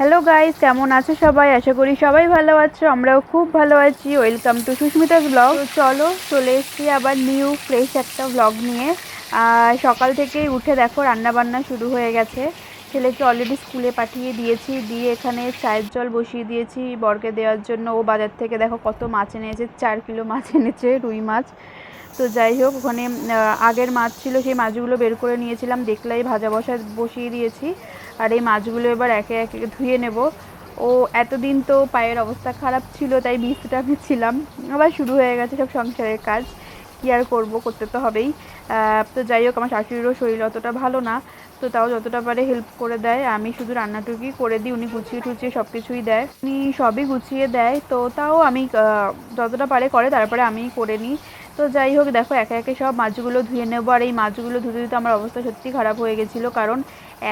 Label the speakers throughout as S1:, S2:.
S1: Hello guys কেমন আছো সবাই? আশা করি সবাই ভালো আছো। আমরাও খুব ভালো আছি। ওয়েলকাম টু সুস্মিতা ব্লগ চলো, চলে এসেছি আবার নিউ ফ্রেশ একটা ব্লগ নিয়ে। সকাল থেকেই উঠে দেখো রান্না বান্না শুরু হয়ে গেছে। ছেলেকে অলরেডি স্কুলে পাঠিয়ে দিয়েছি। দিয়ে এখানে চায়ের জল বসিয়ে দিয়েছি বরকে দেওয়ার জন্য। ও বাজার থেকে দেখো কত মাছ এনেছে। চার কিলো মাছ এনেছে, রুই মাছ। তো যাই হোক, ওখানে আগের মাছ ছিল, সেই মাছগুলো বের করে নিয়েছিলাম। দেখলাই ভাজা বসা বসিয়ে দিয়েছি। আর এই মাছগুলো এবার একে একে ধুয়ে নেব। ও, এতদিন তো পায়ের অবস্থা খারাপ ছিল, তাই বিছটা আমি ছিলাম। আবার শুরু হয়ে গেছে সব সংসারের কাজ। কী আর করব, করতে তো হবেই। তো যাই হোক, আমার শাশুড়িরও শরীর অতটা ভালো না, তো তাও যতটা পারে হেল্প করে দেয়। আমি শুধু রান্নাটুকুই করে দিই, উনি গুছিয়ে টুচিয়ে সব কিছুই দেয়। উনি সবই গুছিয়ে দেয়, তো তাও আমি যতটা পারে করে, তারপরে আমি করে নিই। তো যাই হোক, দেখো একে একে সব মাছগুলো ধুয়ে নেব। আর এই মাছগুলো ধুতে ধুতে আমার অবস্থা সত্যি খারাপ হয়ে গেছিল, কারণ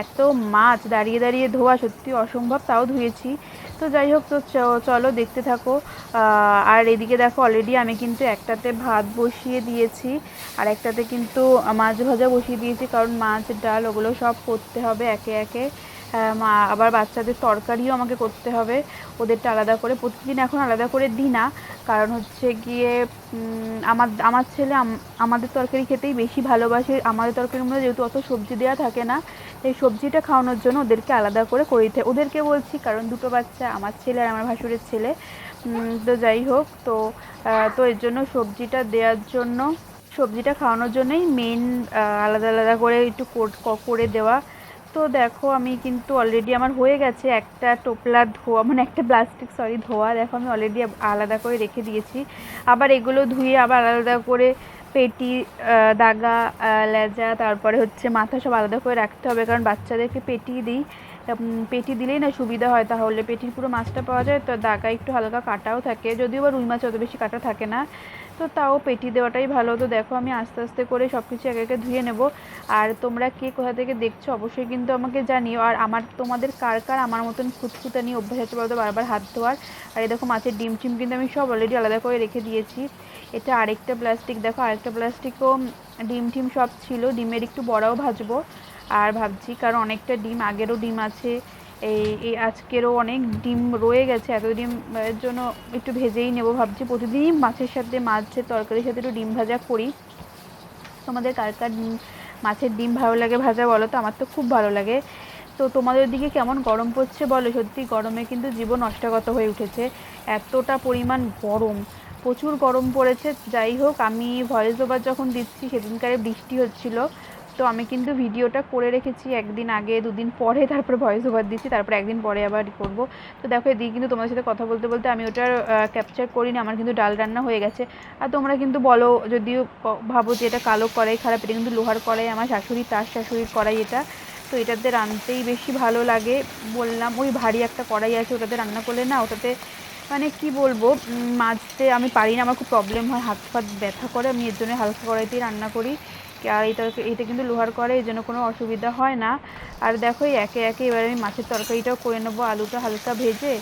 S1: এত মাছ দাঁড়িয়ে দাঁড়িয়ে ধোয়া সত্যি অসম্ভব, তাও ধুয়েছি। তো যাই হোক, তো চলো দেখতে থাকো। আর এদিকে দেখো অলরেডি আমি কিন্তু একটাতে ভাত বসিয়ে দিয়েছি, আর একটাতে কিন্তু মাছ ভাজা বসিয়ে দিয়েছি, কারণ মাছ, ডাল, ওগুলো সব করতে হবে একে একে। মা, আবার বাচ্চাদের তরকারিও আমাকে করতে হবে। ওদেরটা আলাদা করে, প্রতিদিন এখন আলাদা করে দিই না। কারণ হচ্ছে গিয়ে আমার আমার ছেলে আমাদের তরকারি খেতেই বেশি ভালোবাসে। আমাদের তরকারির মধ্যে যেহেতু অত সবজি দেওয়া থাকে না, এই সবজিটা খাওয়ানোর জন্য ওদেরকে আলাদা করে করে দিতে। ওদেরকে বলছি, কারণ দুটো বাচ্চা, আমার ছেলে আর আমার ভাসুরের ছেলে। তো যাই হোক, তো তো এর জন্য সবজিটা দেওয়ার জন্য, সবজিটা খাওয়ানোর জন্যই মেন আলাদা আলাদা করে একটু কোট- করে দেওয়া। তো দেখো, আমি কিন্তু অলরেডি আমার হয়ে গেছে একটা টোপলা ধোয়া মানে একটা প্লাস্টিক সরি ধোয়া। দেখো, আমি অলরেডি আলাদা করে রেখে দিয়েছি। আবার এগুলো ধুয়ে আবার আলাদা করে পেটি দাগা লেজা, তারপরে হচ্ছে মাথা সব আলাদা করে রাখতে হবে। কারণ বাচ্চাদেরকে পেটি দিই পেটি দিলেই না সুবিধা হয়। তাহলে পেটির পুরো মাছটা পাওয়া যায়, তো দাগা একটু হালকা কাটাও থাকে। যদিও বা রুই মাছ অত বেশি কাটা থাকে না তো তাও পেটি দেওয়াটাই ভালো। তো দেখো আমি আস্তে আস্তে করে সব কিছু একে একে ধুয়ে নেব। আর তোমরা কে কোথা থেকে দেখছ অবশ্যই কিন্তু আমাকে জানিও। আর আমার তোমাদের কার কার আমার মতন খুঁতখুতা নিয়ে অভ্যাস আছে বলতো? বারবার হাত ধোয়ার। আর এই দেখো মাছের ডিম টিম কিন্তু আমি সব অলরেডি আলাদা করে রেখে দিয়েছি। এটা আরেকটা প্লাস্টিক দেখো আরেকটা প্লাস্টিকও ডিম টিম সব ছিল। ডিমের একটু বড়াও ভাজবো। আর ভাবছি কারণ অনেকটা ডিম, আগেরও ডিম আছে। এই এই আজকেরও অনেক ডিম রয়ে গেছে, এত ডিম, এর জন্য একটু ভেজেই নেব ভাবছি। প্রতিদিনই মাছের সাথে মাছের তরকারির সাথে একটু ডিম ভাজা করি। তোমাদের কার কার মাছের ডিম ভালো লাগে ভাজা বলো তো? আমার তো খুব ভালো লাগে। তো তোমাদের দিকে কেমন গরম পড়ছে বলো? সত্যি গরমে কিন্তু জীবন অষ্টাগত হয়ে উঠেছে। এতটা পরিমাণ গরম, প্রচুর গরম পড়েছে। যাই হোক, আমি ভয়েস ওভার যখন দিচ্ছি, সেদিনকারে বৃষ্টি হচ্ছিল। তো আমি কিন্তু ভিডিওটা করে রেখেছি একদিন আগে, দুদিন পরে তারপর ভয়েস ওভার দিচ্ছি, তারপর একদিন পরে আবার করব। তো দেখো, এদিকে কিন্তু তোমাদের সাথে কথা বলতে বলতে আমি ওটার ক্যাপচার করিনি, আমার কিন্তু ডাল রান্না হয়ে গেছে। আর তোমরা কিন্তু বলো, যদিও ভাবো যে এটা কালো কড়াই, খারাপ, এটা কিন্তু লোহার কড়াই, আমার শাশুড়ি তার শাশুড়ির কড়াই এটা। তো এটাতে রাঁধতেই বেশি ভালো লাগে। বললাম, ওই ভারী একটা কড়াই আছে, ওটাতে রান্না করলে না ওটাতে মানে কি বলব মাজতে আমি পারি না, আমার খুব প্রবলেম হয়, হাত ফাত ব্যথা করে, আমি এর জন্য হালকা কড়াইতেই রান্না করি। আর এই তরকারি এটা কিন্তু লোহার কড়াই এই জন্য কোনো অসুবিধা হয় না। আর দেখো একে একে এবার আমি মাছের তরকারিটাও করে নেব, আলুটা হালকা ভেজে।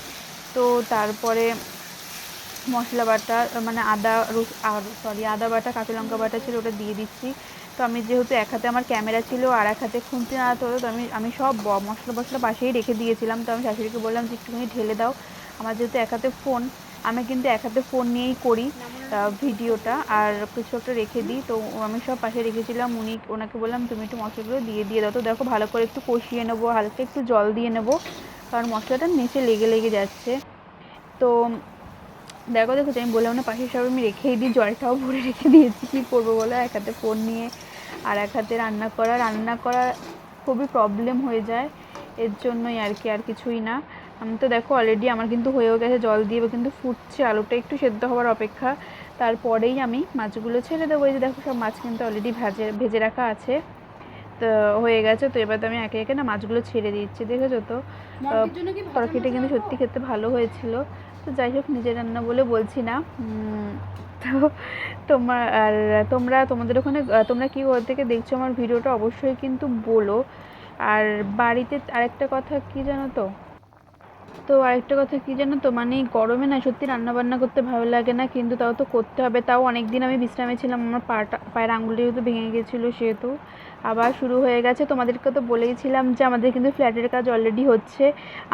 S1: তো তারপরে মশলা বাটা মানে আদা রস আর সরি আদা বাটা, কাঁচা লঙ্কা বাটা ছিল, ওটা দিয়ে দিচ্ছি। তো আমি যেহেতু এক হাতে আমার ক্যামেরা ছিল আর এক হাতে খুন্তি নাড়াতে হতো তো আমি আমি সব মশলা মশলা পাশেই রেখে দিয়েছিলাম। তো আমি শাশুড়িকে বললাম যে, একটুখানি ঢেলে দাও। আমার যেহেতু এক হাতে ফোন আমি কিন্তু এক হাতে ফোন নিয়েই করি ভিডিওটা আর কিছু একটা রেখে দিই। তো আমি সব পাশে রেখেছিলাম, উনি ওনাকে বললাম, তুমি একটু মশলাগুলো দিয়ে দিয়ে দাও। তো দেখো, ভালো করে একটু কষিয়ে নেব, হালকা একটু জল দিয়ে নেব, কারণ মশলাটা নিচে লেগে লেগে যাচ্ছে। তো দেখো দেখো আমি বললাম না পাশের সব আমি রেখেই দিই, জলটাও ভরে রেখে দিয়েছি, কী করব বলো? এক হাতে ফোন নিয়ে আর এক হাতে রান্না করা রান্না করা খুবই প্রবলেম হয়ে যায়। এর জন্যই আর কি আর কিছুই না। আমি তো দেখো অলরেডি আমার কিন্তু হয়েও গেছে জল দিয়ে কিন্তু ফুটছে আলুটা একটু সেদ্ধ হওয়ার অপেক্ষা। তারপরেই আমি মাছগুলো ছেড়ে দেবো। এই যে দেখো সব মাছ কিন্তু অলরেডি ভেজে ভেজে রাখা আছে। তো হয়ে গেছে তো এবার তো আমি একে একে না মাছগুলো ছেড়ে দিচ্ছি দেখেছ তো? তরকারিটা কিন্তু সত্যি খেতে ভালো হয়েছিল। তো যাই হোক নিজের রান্না বলে বলছি না। তো তোমার আর তোমরা তোমাদের ওখানে তোমরা কী কোথা থেকে দেখছ আমার ভিডিওটা অবশ্যই কিন্তু বলো। আর বাড়িতে আরেকটা কথা কি জানো তো? তো আরেকটা কথা কি জানো তো? মানে গরমে না সত্যি রান্নাবান্না করতে ভালো লাগে না, কিন্তু তাও তো করতে হবে। তাও অনেক দিন আমি বিশ্রামে ছিলাম, আমার পাটা, পায়ের আঙুলটা যেহেতু ভেঙে গেছিল সেহেতু। আবার শুরু হয়ে গেছে। তোমাদেরকে তো বলেইছিলাম যে আমাদের কিন্তু ফ্ল্যাটের কাজ অলরেডি হচ্ছে।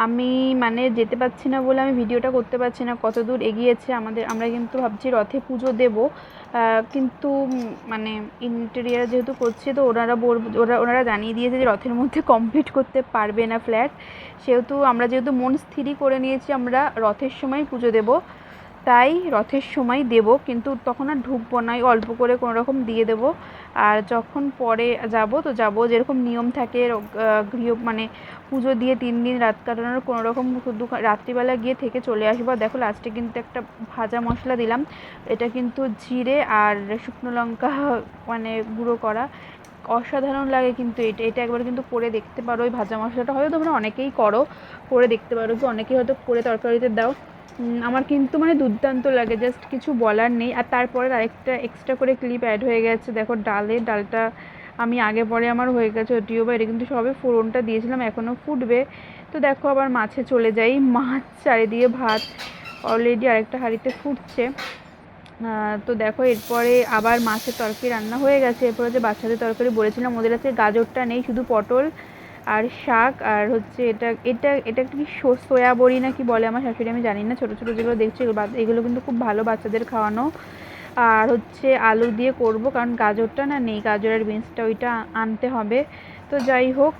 S1: আমি মানে যেতে পারছি না বলে আমি ভিডিওটা করতে পারছি না, কত দূর এগিয়েছে আমাদের, আমরা কিন্তু ভাবছি রথে পুজো দেব। কিন্তু মানে ইন্টেরিয়ার যেহেতু করছি তো ওনারা ওরা, ওনারা জানিয়ে দিয়েছে যে রথের মধ্যে কমপ্লিট করতে পারবে না ফ্ল্যাট সেহেতু আমরা যেহেতু মন স্থিরই করে নিয়েছি, আমরা রথের সময় পুজো দেব। তাই রথের সময় দেব, কিন্তু তখন আর ঢুকবো না। এই অল্প করে কোনো রকম দিয়ে দেব। আর যখন পরে যাব, তো যাব যেরকম নিয়ম থাকে গৃহ মানে পুজো দিয়ে তিন দিন রাত কাটানোর কোনো রকম শুধু রাত্রিবেলা গিয়ে থেকে চলে আসব। দেখো লাস্টে কিন্তু একটা ভাজা মশলা দিলাম। এটা কিন্তু জিরে আর শুকনো লঙ্কা মানে গুঁড়ো করা। অসাধারণ লাগে কিন্তু এটা। এটা একবার কিন্তু করে দেখতে পারো। ওই ভাজা মশলাটা হয়তো তোমরা অনেকেই করো। করে দেখতে পারো কি অনেকেই হয়তো করে তরকারিতে দাও। আমার কিন্তু মানে দুর্দান্ত লাগে জাস্ট কিছু বলার নেই। আর তারপরে আরেকটা এক্সট্রা করে ক্লিপ অ্যাড হয়ে গেছে, দেখো ডালে, ডালটা আমি আগে পরে আমার হয়ে গেছে ওটিও বা এটা কিন্তু সবে ফোড়নটা দিয়েছিলাম এখনও ফুটবে। তো দেখো আবার মাছে চলে যাই, মাছ চারিদিকে ভাত অলরেডি আরেকটা হাঁড়িতে ফুটছে। তো দেখো এরপরে আবার মাছের তরকারি রান্না হয়ে গেছে, এরপরে যে বাচ্চাদের তরকারি বলেছিলাম, ওদের কাছে গাজরটা নেই, শুধু পটল আর শাক, আর হচ্ছে এটা এটা এটা কি সো- সোয়া বড়ি না কি বলে আমার শাশুড়ি, আমি জানি না, ছোটো ছোটো যেগুলো দেখছি এগুলো কিন্তু খুব ভালো বাচ্চাদের খাওয়ানো। আর হচ্ছে আলু দিয়ে করব, কারণ গাজরটা না নেই গাজর আর বিনসটা ওইটা আনতে হবে। তো যাই হোক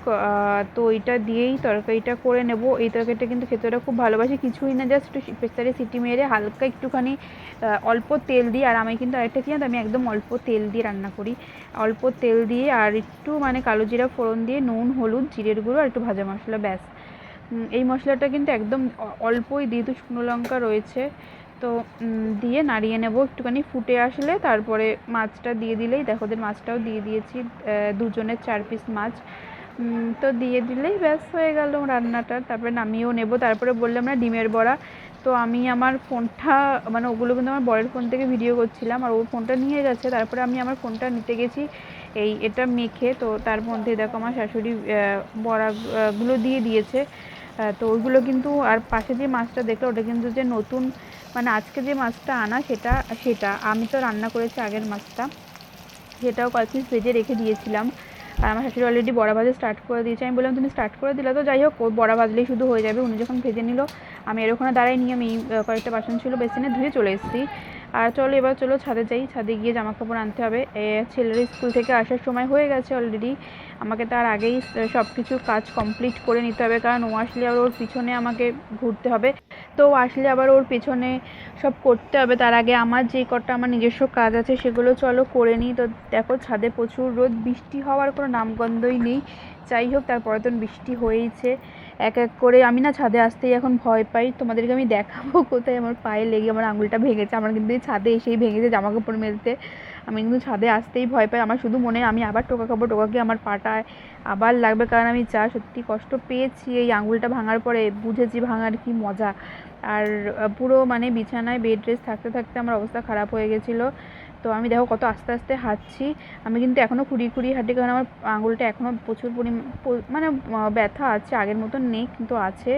S1: তো ওইটা দিয়েই তরকারিটা করে নেব। এই তরকারিটা কিন্তু খেতে ওরা খুব ভালোবাসে, কিছুই না জাস্ট একটু প্রেসারে সিটি মেরে হালকা একটুখানি অল্প তেল দিয়ে, আর আমি কিন্তু আরেকটা কি জানো আমি একদম অল্প তেল দিয়ে রান্না করি। অল্প তেল দিয়ে আর একটু মানে কালো জিরা ফোড়ন দিয়ে, নুন, হলুদ, জিরের গুঁড়ো আর একটু ভাজা মশলা ব্যাস। এই মশলাটা কিন্তু একদম অল্পই দিই তো শুকনো লঙ্কা রয়েছে তো দিয়ে নাড়িয়ে নেব। একটুখানি ফুটে আসলে তারপরে মাছটা দিয়ে দিলেই, দেখো ওদের মাছটাও দিয়ে দিয়েছি দুজনের চার পিস মাছ। তো দিয়ে দিলেই ব্যাস হয়ে গেল রান্নাটা। তারপরে নামিয়েও নেব। তারপরে বললাম না ডিমের বড়া। তো আমি আমার ফোনটা মানে ওগুলো কিন্তু আমার বরের ফোন থেকে ভিডিও করছিলাম, আর ও ফোনটা নিয়ে গেছে। তারপরে আমি আমার ফোনটা নিতে গেছি। এই এটা মেখে, তো তার মধ্যে দেখো আমার শাশুড়ি বড়াগুলো দিয়ে দিয়েছে। তো ওইগুলো কিন্তু আর পাশে যে মাছটা দেখল ওটা কিন্তু যে নতুন মানে আজকে যে মাছটা আনা সেটা সেটা। আমি তো রান্না করেছি আগের মাছটা। সেটাও কয়েক পিস ভেজে রেখে দিয়েছিলাম। আর আমার শাশুড়ি অলরেডি বড়া ভাজা স্টার্ট করে দিয়েছে। আমি বললাম, তুমি স্টার্ট করে দিলে তো যাই হোক বড়া ভাজলেই শুধু হয়ে যাবে। উনি যখন ভেজে নিল, আমি এর ওখানে দাঁড়াই নিয়ে আমি কয়েকটা বাসন ছিল বেসিনে ধুয়ে চলে এসেছি। আর চলো, এবার চলো ছাদে যাই। ছাদে গিয়ে জামা কাপড় আনতে হবে। ছেলের স্কুল থেকে আসার সময় হয়ে গেছে অলরেডি আমাকে তার আগেই সব কিছু কাজ কমপ্লিট করে নিতে হবে। কারণ ও আসলে আর ওর পিছনে আমাকে ঘুরতে হবে। তো আসলে আবার ওর পেছনে সব করতে হবে। তার আগে আমার যে কটা আমার নিজস্ব কাজ আছে, সেগুলো চলো করে নিই। তো দেখো, ছাদে প্রচুর রোদ। বৃষ্টি হওয়ার কোনো নামগন্ধই নেই। যাই হোক, তারপরে তো বৃষ্টি হয়েইছে। এক এক করে আমি না ছাদে আসতেই এখন ভয় পাই। তোমাদেরকে আমি দেখাবো কোথায় আমার পায়ে লেগে আমার আঙুলটা ভেঙেছে। আমার কিন্তু ছাদে এসেই ভেঙেছে জামা কাপড় মেলতে। আমি কিন্তু ছাদে আসতেই ভয় পাই। আমার শুধু মনে আমি আবার টোকা খাব টোকা খেয়ে আমার পাটায় আবার লাগবে। কারণ আমি যা সত্যি কষ্ট পেয়েছি এই আঙুলটা ভাঙার পরে বুঝেছি ভাঙার কি মজা। আর পুরো মানে বিছানায় বেড রেস্ট থাকতে থাকতে আমার অবস্থা খারাপ হয়ে গেছিল। তো আমি দেখো কত আস্তে আস্তে হাঁটছি। আমি কিন্তু এখনও খুঁড়িয়ে খুঁড়িয়ে হাঁটি কারণ আমার আঙুলটা এখনও প্রচুর পরিমাণ মানে ব্যথা আছে, আগের মতন নেই, কিন্তু আছে।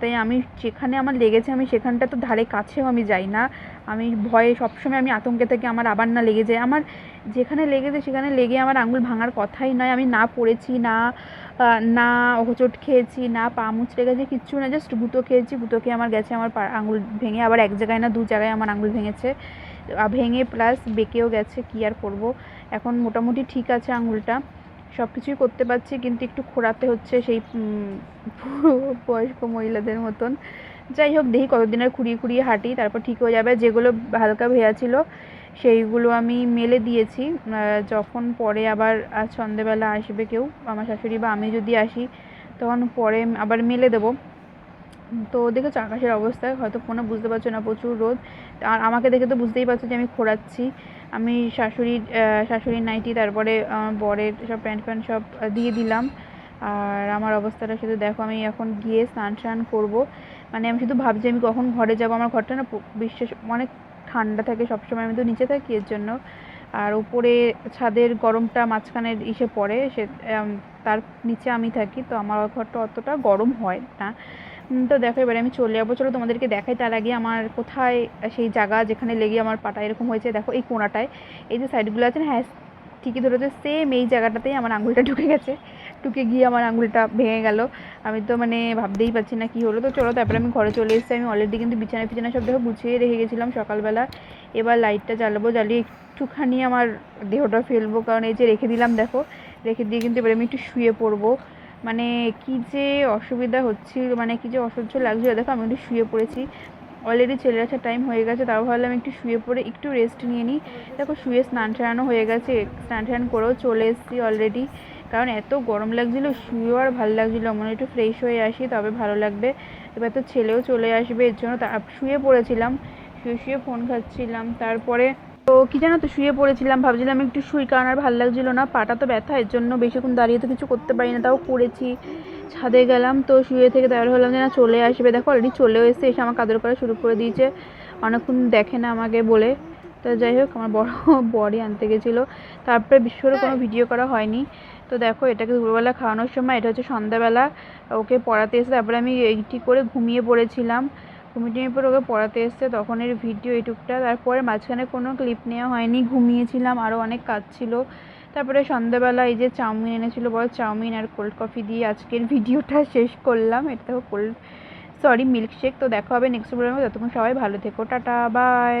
S1: তাই আমি যেখানে আমার লেগেছে, আমি সেখানটা তো ধারে কাছেও আমি যাই না। আমি ভয়ে সবসময় আমি আতঙ্কে থেকে, আমার আবার না লেগে যায়। আমার যেখানে লেগেছে, সেখানে লেগে আমার আঙুল ভাঙার কথাই নয়। আমি না পড়েছি, না না হোঁচট খেয়েছি, না পা মুচড়ে গেছে, কিচ্ছু না জাস্ট গুঁতো খেয়েছি, গুঁতো খেয়ে আমার গেছে, আমার আঙুল ভেঙে আবার এক জায়গায় না, দু জায়গায় আমার আঙুল ভেঙেছে। ভেঙে প্লাস বেঁকেও গেছে, কী আর করব? এখন মোটামুটি ঠিক আছে আঙুলটা। সব কিছুই করতে পারছি, কিন্তু একটু খোঁড়াতে হচ্ছে সেই বয়স্ক মহিলাদের মতন। যাই হোক, দেখি কতদিন আর খুঁড়িয়ে খুঁড়িয়ে হাঁটি, তারপর ঠিক হয়ে যাবে। যেগুলো হালকা ভেয়া ছিল, সেইগুলো আমি মেলে দিয়েছি। যখন পরে আবার আজ সন্ধেবেলা আসবে কেউ, আমার শাশুড়ি বা আমি যদি আসি, তখন পরে আবার মেলে দেবো। তো দেখেছ আকাশের অবস্থা, হয়তো ফোনে বুঝতে পারছ না, প্রচুর রোদ। আর আমাকে দেখে তো বুঝতেই পারছ যে আমি খোঁড়াচ্ছি। আমি শাশুড়ির শাশুড়ির নাইটি, তারপরে বরের সব প্যান্ট প্যান্ট সব দিয়ে দিলাম। আর আমার অবস্থাটা শুধু দেখো, আমি এখন গিয়ে স্নান টান করব। মানে আমি শুধু ভাবছি আমি কখন ঘরে যাব, আমার ঘরটা না বিশ্বাস অনেক ঠান্ডা থাকে সবসময়, আমি তো নিচে থাকি এর জন্য। আর উপরে ছাদের গরমটা মাঝখানে ইসে পড়ে, সে তার নিচে আমি থাকি, তো আমার ঘরটা অতটা গরম হয় না। তো দেখো, এবারে আমি চলে যাব। চলো তোমাদেরকে দেখাই তার আগে আমার কোথায় সেই জায়গা যেখানে লেগে আমার পাটা এরকম হয়েছে। দেখো, এই কোণাটায় এই যে সাইডগুলো আছে না হ্যাঁ ঠিকই ধরেছে সেম এই জায়গাটাতেই আমার আঙুলটা ঢুকে গেছে। ঢুকে গিয়ে আমার আঙুলটা ভেঙে গেল। আমি তো মানে ভাবতেই পারছি না কী হলো। তো চলো, তারপরে আমি ঘরে চলে এসেছি। আমি অলরেডি কিন্তু বিছানা ফিছানা সব দেখো গুছিয়ে রেখে গেছিলাম সকালবেলা। এবার লাইটটা জ্বালাবো, জ্বালিয়ে একটুখানি আমার দেহটা ফেলব। কারণ এই যে রেখে দিলাম, দেখো, রেখে দিয়ে কিন্তু এবার আমি একটু শুয়ে পড়ব। মানে কি যে অসুবিধা হচ্ছিল মানে কি যে অসহ্য লাগছিল। দেখো, আমি একটু শুয়ে পড়েছি। অলরেডি চলে আসার টাইম হয়ে গেছে, তাও ভাবলাম একটু শুয়ে পড়ে, একটু রেস্ট নিয়ে নিই। দেখো, শুয়ে স্নান টানানো হয়ে গেছে, স্নান টান করেও চলে এসেছি অলরেডি কারণ এত গরম লাগছিল, শুয়েও আর ভালো লাগছিল মনে একটু ফ্রেশ হয়ে আসি, তবে ভালো লাগবে। এবার তো ছেলেও চলে আসবে, এর জন্য শুয়ে পড়েছিলাম, শুয়ে শুয়ে ফোন খাচ্ছিলাম তারপরে তো কি জানো তো, শুয়ে পড়েছিলাম, ভাবছিলাম একটু শুই, কারণ আর ভালো লাগছিল না, পাটা তো ব্যথা, এর জন্য বেশিক্ষণ দাঁড়িয়ে তো কিছু করতে পারি না, তাও করেছি। ছাদে গেলাম, তো শুয়ে থেকে তারপরে হলাম যে না, চলে আসবে। দেখো অলরেডি চলেও এসে এসে আমার কাদর করা শুরু করে দিয়েছে, অনেকক্ষণ দেখে না আমাকে বলে। তো যাই হোক, আমার বড় বড়ি আনতে গেছিল, তারপরে বিশ্বরে কোনো ভিডিও করা হয়নি। তো দেখো, এটাকে দুপুরবেলা খাওয়ানোর সময়, এটা হচ্ছে সন্ধ্যাবেলা, ওকে পড়াতে এসে তারপরে আমি এইটি করে ঘুমিয়ে পড়েছিলাম। ঘুমিয়ে টুমিয়ে পরে ওকে পড়াতে এসছে, তখনের ভিডিও এটুকটা তারপরে মাঝখানে কোনো ক্লিপ নেওয়া হয়নি, ঘুমিয়েছিলাম আরও অনেক কাজ ছিল। তারপরে সন্ধ্যাবেলা এই যে চাউমিন এনেছিল, বড় চাউমিন আর কোল্ড কফি দিয়ে আজকের ভিডিওটা শেষ করলাম। এটা কোল্ড সরি মিল্কশেক তো দেখা হবে নেক্সট প্রোগ্রামে ততক্ষণ সবাই ভালো থেকো, টাটা বাই